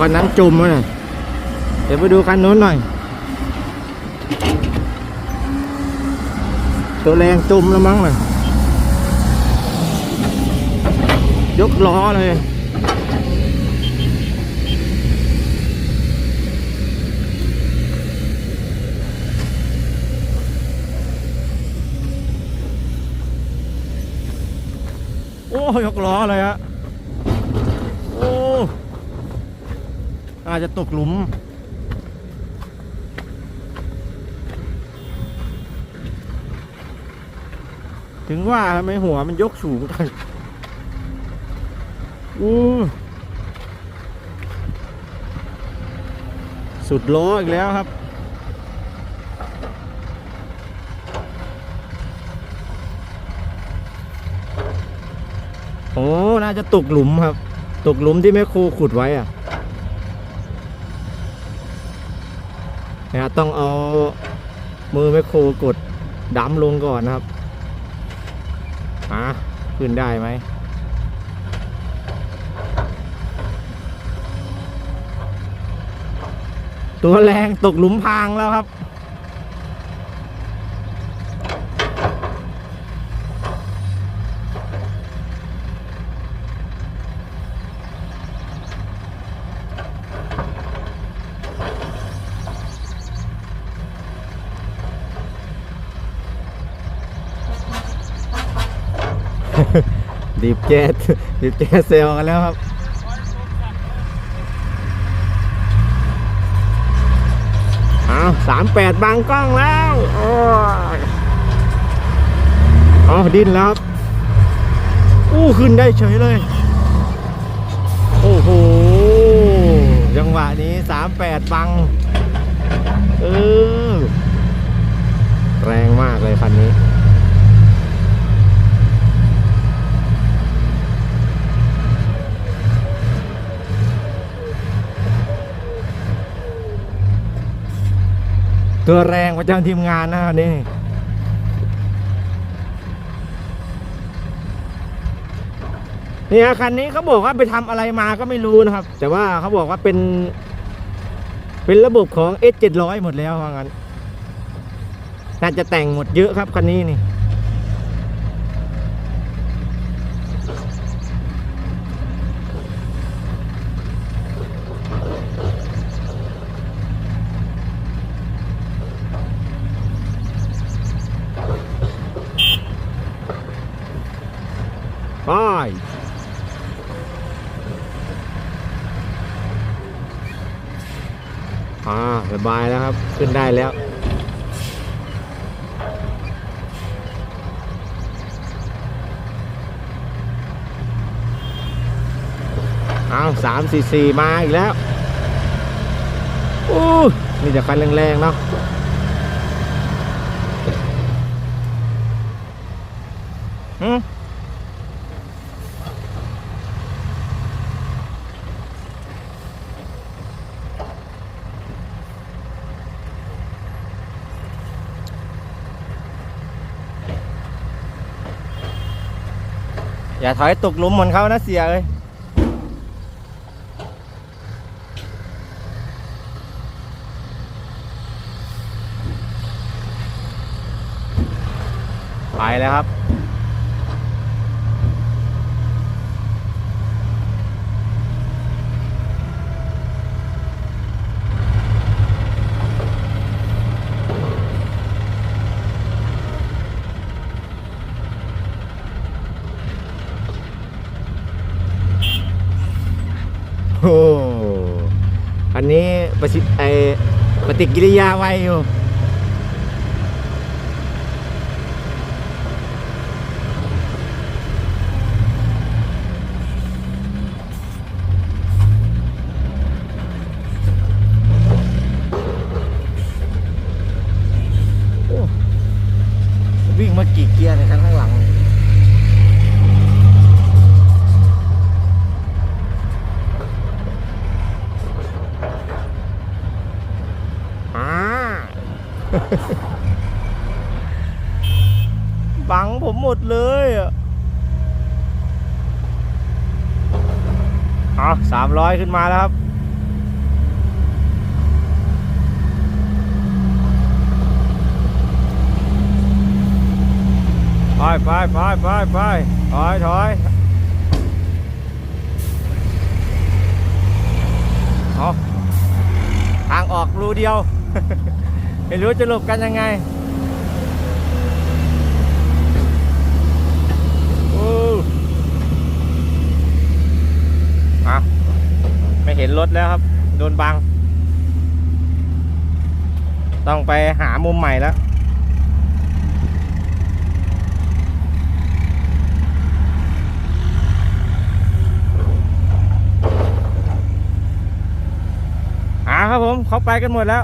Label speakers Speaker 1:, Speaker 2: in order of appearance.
Speaker 1: คันนั้นจุ่มเลยเดี๋ยวไปดูคันนู้นหน่อย ตัวแรงจุ่มแล้วมั้งเลยยกล้อเลยโอ้ยกล้อเลยฮะ โอ้ อาจจะตกหลุม ถึงว่าทำไมหัวมันยกสูงจังอู้สุดล้ออีกแล้วครับ โอ้ น่าจะตกหลุมครับ ตกหลุมที่แม่ครูขุดไว้อะ นะต้องเอามือแม่ครกดดัมลงก่อนนะครับอะขึ้นได้ไหมตัวแรงตกหลุมพางแล้วครับ ดีบแก๊สดีบแก๊สเซลกันแล้วครับเอาสามแปดบางกล้องแล้วโอ้ยเอดิ้นแล้วครับอู้ขึ้นได้เฉยเลย โอ้โหจังหวะนี้สามแปดบัง เออ แรงมากเลยคันนี้ ตัวแรงประจำทีมงานนะนี่นี่ยคันนี้เขาบอกว่าไปทำอะไรมาก็ไม่รู้นะครับ แต่ว่าเขาบอกว่าเป็น เป็นระบบของ S 7 0 0 หมดแล้วว่างั้น น่าจะแต่งหมดเยอะครับคันนี้นี่ ไปอ่าสบายแล้วครับ ขึ้นได้แล้วเอาสามสี่สี่มาอีกแล้วอู้นี่จะคันแรงๆเนาะอืม อย่าถอยตกหลุมเหมือนเขานะเสียเอ้ยไปแล้วครับ โอ้อันนี้ ประสิทธิ์ไอปฏิกิริยาไวอยู่ ดเลยอะเอาสามร้อยขึ้นมาแล้วครับ ไปไปไปไปไปถอยถอยเอาทางออกรูเดียว ไม่รู้จะหลบกันยังไง ห็นรถแล้วครับ โดนบัง ต้องไปหามุมใหม่แล้วอ่าครับผมเขาไปกันหมดแล้ว